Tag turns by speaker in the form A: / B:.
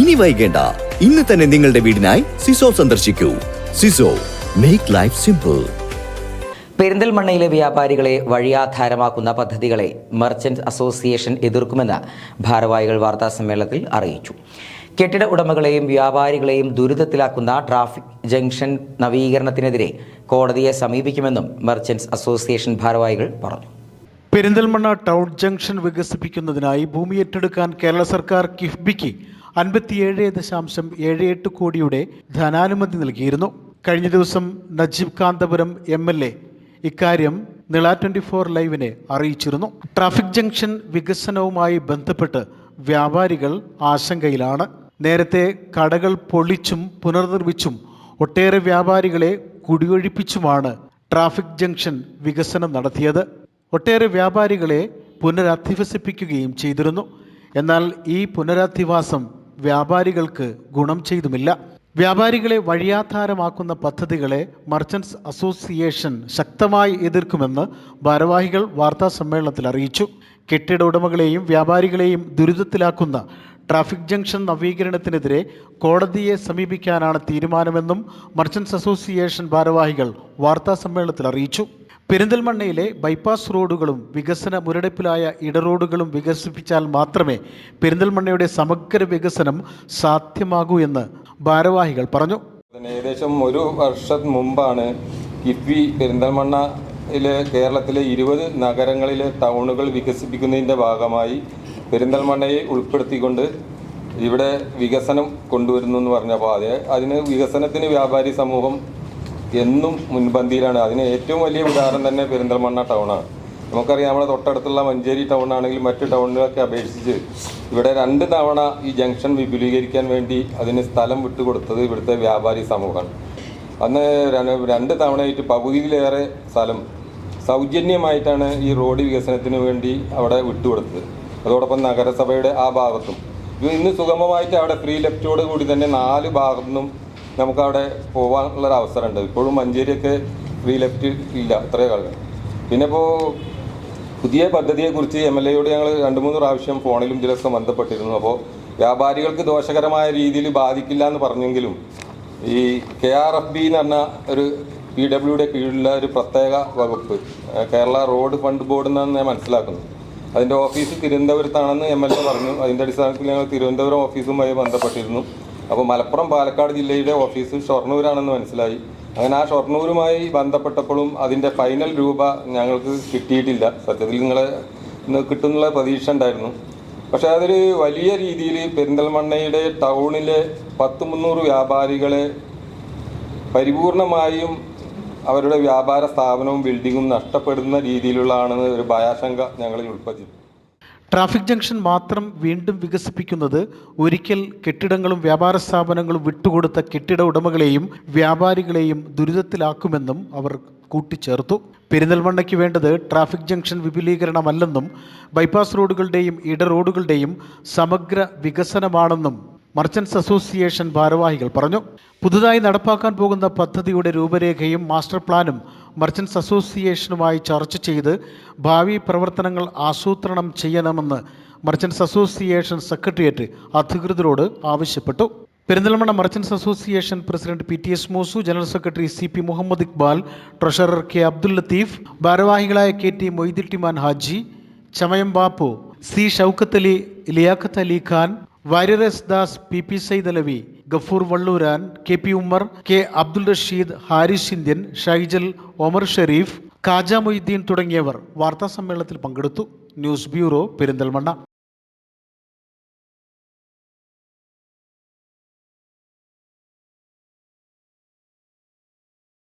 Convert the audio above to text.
A: ഇനി വൈകേണ്ട. ഇന്ന് തന്നെ നിങ്ങളുടെ വീടിനായി സിസോ സന്ദർശിക്കൂ. സിസോ മേക്ക് ലൈഫ് സിമ്പിൾ
B: പെരിന്തൽമണ്ണയിലെ വ്യാപാരികളെ വഴിയാധാരമാക്കുന്ന പദ്ധതികളെ മർച്ചന്റ് അസോസിയേഷൻ എതിർക്കുമെന്ന് ഭാരവാഹികൾ വാർത്താ സമ്മേളനത്തിൽ അറിയിച്ചു. കെട്ടിട ഉടമകളെയും വ്യാപാരികളെയും ദുരിതത്തിലാക്കുന്ന ട്രാഫിക് ജംഗ്ഷൻ നവീകരണത്തിനെതിരെ കോടതിയെ സമീപിക്കുമെന്നും മർച്ചന്റ്സ് അസോസിയേഷൻ ഭാരവാഹികൾ പറഞ്ഞു.
C: പെരിന്തൽമണ്ണ ടൗൺ ജംഗ്ഷൻ വികസിപ്പിക്കുന്നതിനായി ഭൂമി ഏറ്റെടുക്കാൻ കേരള സർക്കാർ കിഫ്ബിക്ക് അൻപത്തിയേഴ് ദശാംശം ഏഴ് എട്ട് കോടിയുടെ ധനാനുമതി നൽകിയിരുന്നു. കഴിഞ്ഞ ദിവസം Najeeb Kanthapuram M L A ഇക്കാര്യം നിള ട്വന്റി ഫോർ ലൈവിനെ അറിയിച്ചിരുന്നു. ട്രാഫിക് ജംഗ്ഷൻ വികസനവുമായി ബന്ധപ്പെട്ട് വ്യാപാരികൾ ആശങ്കയിലാണ്. നേരത്തെ കടകൾ പൊളിച്ചും പുനർനിർമ്മിച്ചും ഒട്ടേറെ വ്യാപാരികളെ കുടിയൊഴിപ്പിച്ചുമാണ് ട്രാഫിക് ജംഗ്ഷൻ വികസനം നടത്തിയത്. ഒട്ടേറെ വ്യാപാരികളെ പുനരധിവസിപ്പിക്കുകയും ചെയ്തിരുന്നു. എന്നാൽ ഈ പുനരധിവാസം വ്യാപാരികൾക്ക് ഗുണം ചെയ്തുമില്ല. വ്യാപാരികളെ വഴിയാധാരമാക്കുന്ന പദ്ധതികളെ മർച്ചൻസ് അസോസിയേഷൻ ശക്തമായി എതിർക്കുമെന്ന് ഭാരവാഹികൾ വാർത്താ സമ്മേളനത്തിൽ അറിയിച്ചു. കെട്ടിട ഉടമകളെയും വ്യാപാരികളെയും ദുരിതത്തിലാക്കുന്ന ട്രാഫിക് ജംഗ്ഷൻ നവീകരണത്തിനെതിരെ കോടതിയെ സമീപിക്കാനാണ് തീരുമാനമെന്നും മർച്ചൻസ് അസോസിയേഷൻ ഭാരവാഹികൾ വാർത്താ സമ്മേളനത്തിൽ അറിയിച്ചു. പെരിന്തൽമണ്ണയിലെ ബൈപ്പാസ് റോഡുകളും വികസന മുരടിപ്പിലായ ഇടറോഡുകളും വികസിപ്പിച്ചാൽ മാത്രമേ പെരിന്തൽമണ്ണയുടെ സമഗ്ര വികസനം സാധ്യമാകൂ എന്ന് ഭാരവാഹികൾ പറഞ്ഞു.
D: ഏകദേശം ഒരു വർഷം മുമ്പാണ് കിഫ്ബി പെരിന്തൽമണ്ണയിലെ കേരളത്തിലെ ഇരുപത് നഗരങ്ങളിലെ ടൗണുകൾ വികസിപ്പിക്കുന്നതിന്റെ ഭാഗമായി പെരിന്തൽമണ്ണയെ ഉൾപ്പെടുത്തിക്കൊണ്ട് ഇവിടെ വികസനം കൊണ്ടുവരുന്നു എന്ന് പറഞ്ഞപ്പോൾ അതെ അതിന് വികസനത്തിന് വ്യാപാരി സമൂഹം എന്നും മുൻപന്തിയിലാണ്. അതിന് ഏറ്റവും വലിയ ഉദാഹരണം തന്നെ പെരിന്തൽമണ്ണ ടൗണാണ് നമുക്കറിയാം നമ്മുടെ തൊട്ടടുത്തുള്ള മഞ്ചേരി ടൗൺ ആണെങ്കിൽ മറ്റു ടൗണുകളൊക്കെ അപേക്ഷിച്ച് ഇവിടെ രണ്ട് തവണ ഈ ജംഗ്ഷൻ വിപുലീകരിക്കാൻ വേണ്ടി അതിന് സ്ഥലം വിട്ടുകൊടുത്തത് ഇവിടുത്തെ വ്യാപാരി സമൂഹമാണ്. അന്ന് രണ്ട് തവണയായിട്ട് പകുതിയിലേറെ സ്ഥലം സൗജന്യമായിട്ടാണ് ഈ റോഡ് വികസനത്തിന് വേണ്ടി അവിടെ വിട്ടുകൊടുത്തത്. അതോടൊപ്പം നഗരസഭയുടെ ആ ഭാഗത്തും. ഇന്ന് സുഗമമായിട്ട് അവിടെ ഫ്രീ ലെഫ്റ്റോട് കൂടി തന്നെ നാല് ഭാഗത്തു നിന്നും നമുക്കവിടെ പോകാനുള്ളൊരു അവസരമുണ്ട് ഇപ്പോഴും മഞ്ചേരിയൊക്കെ ഫ്രീ ലെഫ്റ്റ് ഇല്ല അത്രേ കാലം പിന്നെ ഇപ്പോൾ പുതിയ പദ്ധതിയെക്കുറിച്ച് എം എൽ എയോട് ഞങ്ങൾ രണ്ട് മൂന്ന് പ്രാവശ്യം ഫോണിലും ഇതിലൊക്കെ ബന്ധപ്പെട്ടിരുന്നു. അപ്പോൾ വ്യാപാരികൾക്ക് ദോഷകരമായ രീതിയിൽ ബാധിക്കില്ല എന്ന് പറഞ്ഞെങ്കിലും ഈ കെ ആർ എഫ് ബി എന്ന് പറഞ്ഞ ഒരു പി ഡബ്ല്യുടെ കീഴിലുള്ള ഒരു പ്രത്യേക വകുപ്പ് കേരള റോഡ് ഫണ്ട് ബോർഡ് എന്നാണ് ഞാൻ മനസ്സിലാക്കുന്നത്. അതിന്റെ ഓഫീസ് തിരുവനന്തപുരത്താണെന്ന് എം എൽ എ പറഞ്ഞു. അതിന്റെ അടിസ്ഥാനത്തിൽ ഞങ്ങൾ തിരുവനന്തപുരം ഓഫീസുമായി ബന്ധപ്പെട്ടിരുന്നു. അപ്പോൾ മലപ്പുറം പാലക്കാട് ജില്ലയുടെ ഓഫീസ് ഷൊർണൂരാണെന്ന് മനസ്സിലായി. അങ്ങനെ ആ ഷൊർണൂരുമായി ബന്ധപ്പെട്ടപ്പോഴും അതിന്റെ ഫൈനൽ രൂപ ഞങ്ങൾക്ക് കിട്ടിയിട്ടില്ല. സത്യത്തിൽ നിങ്ങളെ കിട്ടുന്നുള്ള പ്രതീക്ഷ ഉണ്ടായിരുന്നു. പക്ഷേ അതൊരു വലിയ രീതിയിൽ പെരിന്തൽമണ്ണയുടെ ടൗണിലെ പത്ത് മുന്നൂറ് വ്യാപാരികളെ പരിപൂർണമായും അവരുടെ വ്യാപാര സ്ഥാപനവും ബിൽഡിങ്ങും നഷ്ടപ്പെടുന്ന രീതിയിലുള്ളതാണെന്ന് ഒരു ഭയാശങ്ക ഞങ്ങളിൽ ഉൾപ്പെട്ടിട്ടുണ്ട്
C: ട്രാഫിക് ജംഗ്ഷൻ മാത്രം വീണ്ടും വികസിപ്പിക്കുന്നത് ഒരിക്കൽ കെട്ടിടങ്ങളും വ്യാപാര സ്ഥാപനങ്ങളും വിട്ടുകൊടുത്ത കെട്ടിട ഉടമകളെയും വ്യാപാരികളെയും ദുരിതത്തിലാക്കുമെന്നും അവർ കൂട്ടിച്ചേർത്തു. പെരിന്തൽമണ്ണയ്ക്ക് വേണ്ടത് ട്രാഫിക് ജംഗ്ഷൻ വിപുലീകരണമല്ലെന്നും ബൈപ്പാസ് റോഡുകളുടെയും ഇട റോഡുകളുടെയും സമഗ്ര വികസനമാണെന്നും മർച്ചൻസ് അസോസിയേഷൻ ഭാരവാഹികൾ പറഞ്ഞു. പുതുതായി നടപ്പാക്കാൻ പോകുന്ന പദ്ധതിയുടെ രൂപരേഖയും മാസ്റ്റർ പ്ലാനും മർച്ചന്റ്സ് അസോസിയേഷനുമായി ചർച്ച ചെയ്ത് ഭാവി പ്രവർത്തനങ്ങൾ ആസൂത്രണം ചെയ്യണമെന്ന് മർച്ചൻസ് അസോസിയേഷൻ സെക്രട്ടേറിയറ്റ് അധികൃതരോട് ആവശ്യപ്പെട്ടു. Perinthalmanna merchants association president P T S Moosu general secretary C P Muhammad Iqbal treasurer K Abdul Latheef ഭാരവാഹികളായ K T Moythuttiman Haji Chamayam Bappu C Shoukath Ali Liyakath Ali Khan Warrier S Das P P Said Alavi Gafoor Valluran K P Ummer K Abdul Rasheed Haris Indian Shaijal Omar Sherif Kaja Moideen തുടങ്ങിയവർ വാർത്താ സമ്മേളനത്തിൽ പങ്കെടുത്തു. News bureau Perinthalmanna.